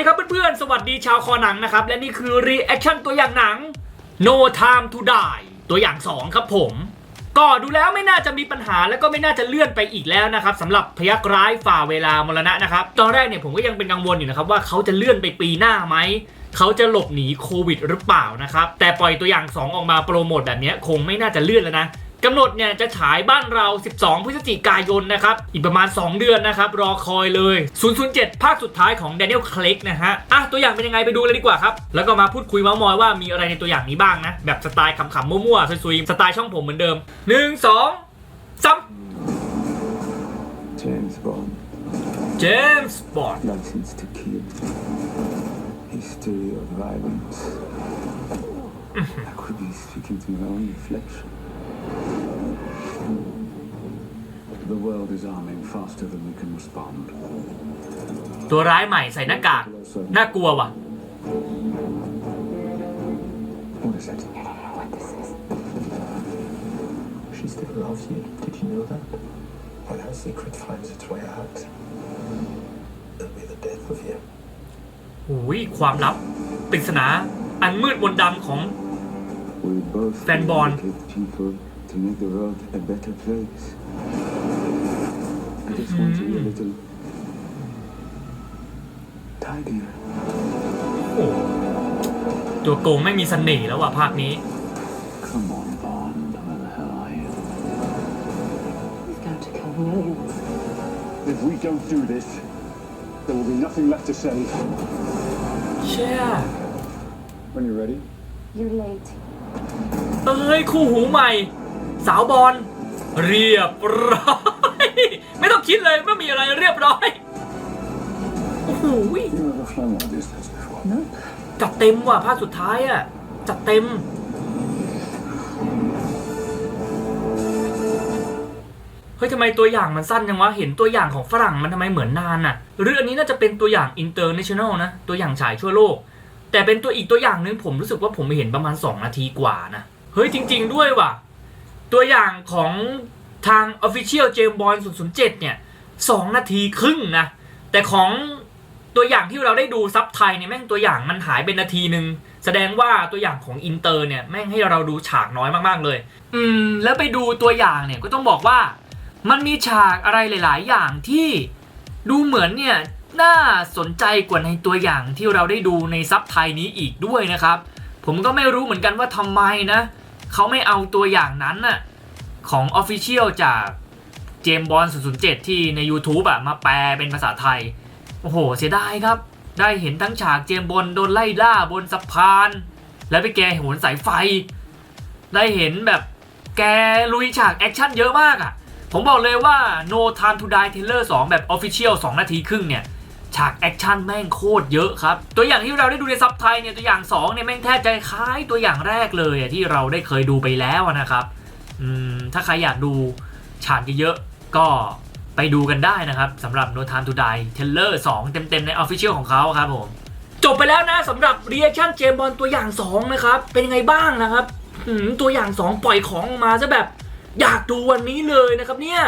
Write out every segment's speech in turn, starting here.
ดีครับเพื่อนๆ สวัสดีชาวคอหนังนะครับ และนี่คือรีแอคชั่นตัวอย่างหนัง No Time to Die ตัวอย่าง 2 ครับผม ก็ดูแล้วไม่น่าจะมีปัญหาแล้วก็ไม่น่าจะเลื่อนไปอีกแล้วนะครับสำหรับพยักร้ายฝ่าเวลามรณะนะครับ ตอนแรกเนี่ยผมก็ยังเป็นกังวลอยู่นะครับว่าเขาจะเลื่อนไปปีหน้าไหมเขาจะหลบหนีโควิดหรือเปล่านะครับแต่ปล่อยตัวอย่าง 2 ออกมาโปรโมทแบบนี้คงไม่น่าจะเลื่อนแล้วนะ กำหนดเนี่ยจะฉายบ้านเรา 12 พฤศจิกายนนะครับ อีกประมาณ 2 เดือนนะครับ รอคอยเลย 007 ภาคสุดท้ายของ Daniel Craig นะฮะ อะ ตัวอย่างเป็นยังไงไปดูเลยดีกว่าครับ แล้วก็มาพูดคุยเมาส์มอยว่ามีอะไรในตัวอย่างนี้บ้างนะ แบบสไตล์ขำๆมั่วๆซุยๆสไตล์ช่องผมเหมือนเดิม 1 2 3 James Bond, James Bond license to kill. History of violence. I could be speaking to my own reflection. The world is arming faster than we can respond. ตัวร้ายใหม่ใส่หน้ากาก น่ากลัวว่ะ What is it? I don't know what this is. She still loves you. Did you know that? When her secret finds its way out, it'll be the death of you. อุ้ยความลับปริศนา อันมืดมนต์ดำของ We both Fan Bond. dedicate people to make the world a better place. I just want to be a little tidier. โอ้ตัวโกงไม่มีเสน่ห์แล้วว่ะภาคนี้ Come on, Bond. Where the hell are you? He's going to kill millions. If we don't do this, there will be nothing left to save. เชี่ย When you're ready. You're late. เอ้ย คู่หูใหม่ สาวบอลเรียบร้อย ไม่ต้องคิดเลยว่ามีอะไรเรียบร้อยโอ้โห You ever flown long distance before? No. จัดเต็มว่ะภาคสุดท้ายอะจัดเต็ม เฮ้ยทำไมตัวอย่างมันสั้นจังวะ เห็นตัวอย่างของฝรั่งมันทำไมเหมือนนานอะหรืออันนี้น่าจะเป็นตัวอย่าง international นะ ตัวอย่างฉายทั่วโลก แต่เป็นตัวอีกตัวอย่างหนึงผมรู้สึกว่าผมเห็นประมาณ 2 นาทีกว่านะ เฮ้ยจริง ๆ ด้วยว่ะ ตัวอย่างของ ทาง Official James Bond 007 เนี่ย2นาทีครึ่งนะ แต่ของตัวอย่างที่เราได้ดูซับไทยเนี่ยแม่งตัวอย่างมันหายเป็นนาทีหนึ่งแสดงว่าตัวอย่างของอินเตอร์เนี่ยแม่งให้เราดูฉากน้อยมากๆเลย อืม แล้วไปดูตัวอย่างเนี่ยก็ต้องบอกว่า มันมีฉากอะไรหลาย ๆ อย่างที่ดูเหมือนเนี่ยน่าสนใจกว่าในตัวอย่างที่เราได้ดูในซับไทยนี้อีกด้วยนะครับ ผมก็ไม่รู้เหมือนกันว่าทำไมนะเขาไม่เอาตัวอย่างนั้นน่ะ ของ Official จากเจมบอล007 ที่ใน YouTube อะมาแปลเป็นภาษาไทย โอ้โห เสียดายครับ ได้เห็นทั้งฉากเจมบอลโดนไล่ล่าบนสะพาน แล้วไปแกโหนสายไฟ ได้เห็นแบบแกลุยฉากแอคชั่นเยอะมากอะผมบอกเลยว่า No Time to Die Trailer 2 แบบ Official 2 นาทีครึ่งเนี่ย ฉากแอคชั่นแม่งโคตรเยอะครับ ตัวอย่างที่เราได้ดูในซับไทยเนี่ยตัวอย่าง2เนี่ยแม่งแทบจะคล้ายตัวอย่างแรกเลยอะที่เราได้เคยดูไปแล้วนะครับ ถ้าใครอยากดูฉากเยอะๆก็ไปดูกันได้นะครับสำหรับ No Time to Die Trailer 2 เต็มๆ ใน Official ของเขาครับผม จบไปแล้วนะสำหรับ Reaction เจมบอลตัวอย่าง 2 นะครับ เป็นยังไงบ้างนะครับหืมตัวอย่าง 2 ปล่อยของออกมาซะแบบอยากดูวันนี้เลยนะครับเนี่ย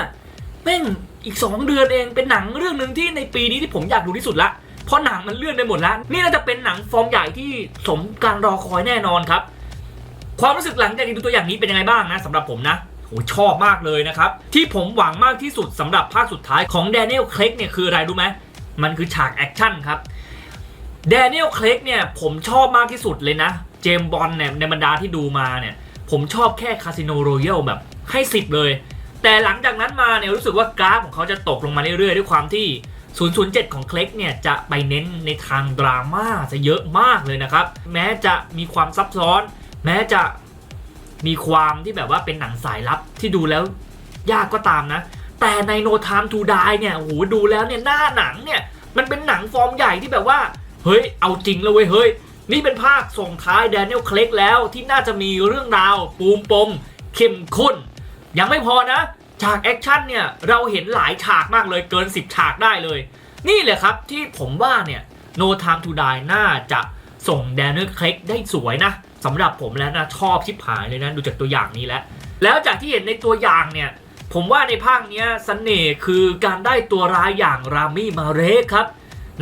แม่งอีก 2 เดือนเองเป็นหนังเรื่องหนึ่งที่ในปีนี้ที่ผมอยากดูที่สุดละเพราะหนังมันเลื่อนไปหมดแล้ว นี่น่าจะเป็นหนังฟอร์มใหญ่ที่สมการรอคอยแน่นอนครับ ความรู้สึกหลังจากดูตัวอย่างนี้เป็นยังไงบ้างนะสำหรับผมนะโหชอบมากเลยนะครับ ที่ผมหวังมากที่สุดสำหรับภาคสุดท้ายของแดเนียลเคลกเนี่ยคืออะไรรู้ไหมมันคือฉากแอคชั่นครับแดเนียลเคลกเนี่ยผมชอบมากที่สุดเลยนะ เจมบอลเนี่ยในบรรดาที่ดูมาเนี่ยผมชอบแค่คาสิโนโรยัลแบบให้สิบเลย แต่หลังจากนั้นมาเนี่ยรู้สึกว่ากราฟของเขาจะตกลงมาเรื่อยๆ ด้วยความที่ 007 ของเคลกเนี่ยจะไปเน้นในทางดราม่าจะเยอะมากเลยนะครับ แม้จะมีความซับซ้อน แม้จะมีความที่แบบว่าเป็นหนังสายลับที่ดูแล้วยากก็ตามนะ แต่ใน No Time to Die เนี่ยโอ้โหดูแล้วเนี่ยหน้าหนังเนี่ย มันเป็นหนังฟอร์มใหญ่ที่แบบว่า เฮ้ย เอาจริงแล้วเว้ยเฮ้ย นี่เป็นภาคส่งท้ายแดเนียลเคลกแล้วที่น่าจะมีเรื่องราวปูมปมเข้มข้น ยังไม่พอนะ ฉากแอคชั่นเนี่ย เราเห็นหลายฉากมากเลยเกิน 10 ฉากได้เลย นี่แหละครับที่ผมว่าเนี่ย No Time to Die น่าจะส่งแดเนียลเคลกได้สวยนะ สำหรับผมแล้วนะชอบชิบหายเลยนะดูจากตัวอย่างนี้แล้ว แล้วจากที่เห็นในตัวอย่างเนี่ย ผมว่าในภาคเนี้ยเสน่ห์คือการได้ตัวร้ายอย่างรามี่มาเรคครับ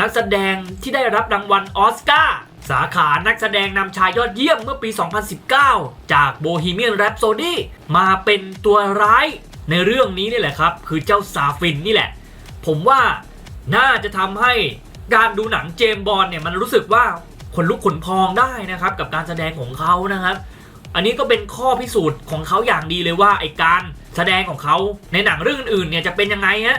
นักแสดงที่ได้รับรางวัลออสการ์สาขานักแสดงนำชายยอดเยี่ยมเมื่อปี 2019 จาก Bohemian Rhapsody มาเป็นตัวร้ายในเรื่องนี้นี่แหละครับ คือเจ้าซาฟินนี่แหละ ผมว่าน่าจะทำให้การดูหนังเจมบอลเนี่ยมันรู้สึกว่า ขนลุกขนพองได้นะครับกับการแสดงของเขานะครับ อันนี้ก็เป็นข้อพิสูจน์ของเขาอย่างดีเลยว่าไอการแสดงของเขาในหนังเรื่องอื่นเนี่ยจะเป็นยังไงฮะ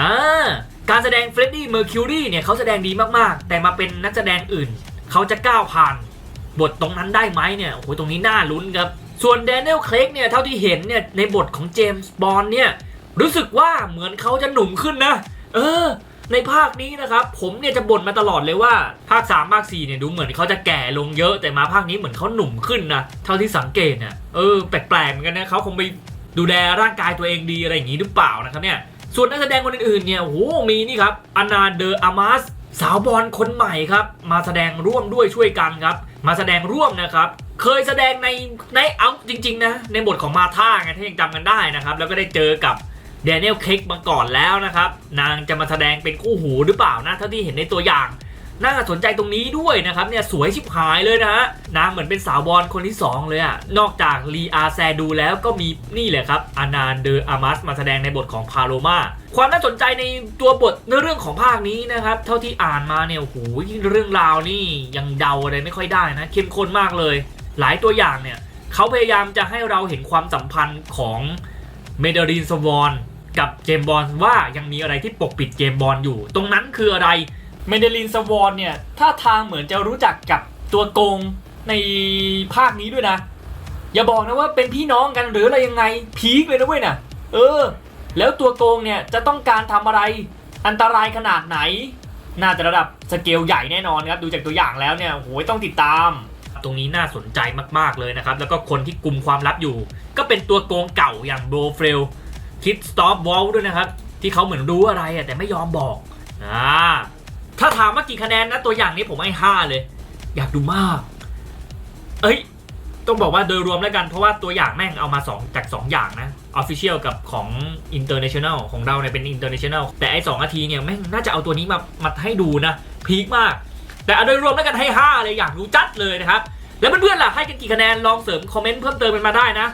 อ่าการแสดงเฟรดดี้เมอร์คิวรีเนี่ยเขาแสดงดีมากๆ แต่มาเป็นนักแสดงอื่น เขาจะก้าวผ่าน บทตรงนั้นได้ไหมเนี่ยโอ้โหตรงนี้น่าลุ้นครับ ส่วนแดเนียลเคลกเนี่ยเท่าที่เห็นเนี่ยในบทของเจมส์บอนด์เนี่ยรู้สึกว่าเหมือนเขาจะหนุ่มขึ้นนะ เออ ในภาคนี้นะครับผมเนี่ยจะบ่นมาตลอดเลยว่าภาค 3 ภาค 4 เนี่ยดูเหมือนเขาจะแก่ลงเยอะแต่มาภาคนี้เหมือนเขาหนุ่มขึ้นนะเท่าที่สังเกตเนี่ยเออแปลกๆเหมือนกันนะเขาคงไปดูแลร่างกายตัวเองดีอะไรอย่างนี้หรือเปล่านะครับเนี่ยส่วนนักแสดงคนอื่นๆเนี่ยโอ้โหมีนี่ครับอนาเดออามาสสาวบอลคนใหม่ครับ มาแสดงร่วมด้วยช่วยกันครับ มาแสดงร่วมนะครับ เคยแสดงในในเอาจริง ๆ นะ ในบทของมาท่าไงถ้ายังจำกันได้นะครับ แล้วก็ได้เจอกับ แดเนียลเคกมาก่อนแล้วนะครับ นางจะมาแสดงเป็นคู่หูหรือเปล่านะเท่าที่เห็นในตัวอย่าง น่าสนใจตรงนี้ด้วยนะครับเนี่ยสวยชิบหายเลยนะฮะนางเหมือนเป็นสาวบอลคนที่ 2 เลยอะนอกจากลีอาแซดูแล้วก็มีนี่แหละครับอานาเดออามัสมาแสดงในบทของพาโลมาความน่าสนใจในตัวบทในเรื่องของภาคนี้นะครับ เท่าที่อ่านมาเนี่ยโอ้โหเรื่องราวนี่ยังเดาอะไรไม่ค่อยได้นะเข้มข้นมากเลย หลายตัวอย่างเนี่ยเขาพยายามจะให้เราเห็นความสัมพันธ์ของเมเดรินสวอน กับเจมบอลว่ายังมีอะไรที่ปกปิดเจมบอลอยู่ ตรงนั้นคืออะไรเมเดลินสวอนเนี่ยท่าทางเหมือนจะรู้จักกับตัวโกงในภาคนี้ด้วยนะ อย่าบอกนะว่าเป็นพี่น้องกันหรืออะไรยังไงพีคเลยนะเว้ยน่ะเออ แล้วตัวโกงเนี่ยจะต้องการทำอะไรอันตรายขนาดไหน น่าจะระดับสเกลใหญ่แน่นอนครับ ดูจากตัวอย่างแล้วเนี่ยโหยต้องติดตาม ตรงนี้น่าสนใจมากๆเลยนะครับ แล้วก็คนที่กลุ่มความลับอยู่ ก็เป็นตัวโกงเก่าอย่างโบเฟล คิดสต็อปวอลด้วยนะครับ ที่เขาเหมือนรู้อะไรแต่ไม่ยอมบอกอ่าถ้าถามว่ากี่คะแนนนะตัวอย่างนี้ผมให้ห้าเลย อยากดูมาก เอ้ย ต้องบอกว่าโดยรวมแล้วกันเพราะว่าตัวอย่างแม่งเอามา 2 จาก 2 อย่างนะ Official กับของ International ของเราเนี่ยเป็น International แต่ไอ้2นาทีเนี่ยแม่งน่าจะเอาตัวนี้มามาให้ดูนะพีคมาก แต่โดยรวมแล้วกันให้ 5 เลยอยากรู้จัดเลยนะครับแล้วเพื่อนๆล่ะให้กันกี่คะแนนลองเสริมคอมเมนต์เพิ่มเติมกันมาได้นะ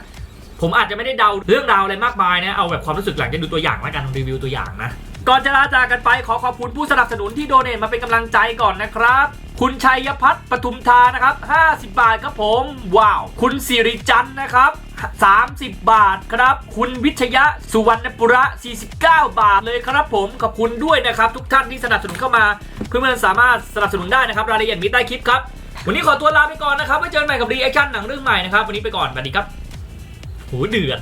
ผมอาจจะไม่ได้เดาเรื่องราวอะไรมากมายนะ เอาแบบความรู้สึกหลังจากดูตัวอย่างแล้วกันรีวิวตัวอย่างนะ ก่อนจะลาจากกันไปขอขอบคุณผู้สนับสนุนที่โดเนทมาเป็นกำลังใจก่อนนะครับคุณชัยพัฒน์ปทุมทานะครับ 50 บาทครับผม ว้าว คุณสิริจันทร์นะครับ 30 บาทครับ คุณวิทยะสุวรรณปุระ 49 บาทเลยครับผม ขอบคุณด้วยนะครับ ทุกท่านที่สนับสนุนเข้ามา เพื่อนๆสามารถสนับสนุนได้นะครับ รายละเอียดมีใต้คลิปครับ วันนี้ขอตัวลาไปก่อนนะครับไว้เจอกันใหม่กับรีแอคชั่นหนังเรื่องใหม่นะครับ วันนี้ไปก่อนสวัสดีครับ หูเดือด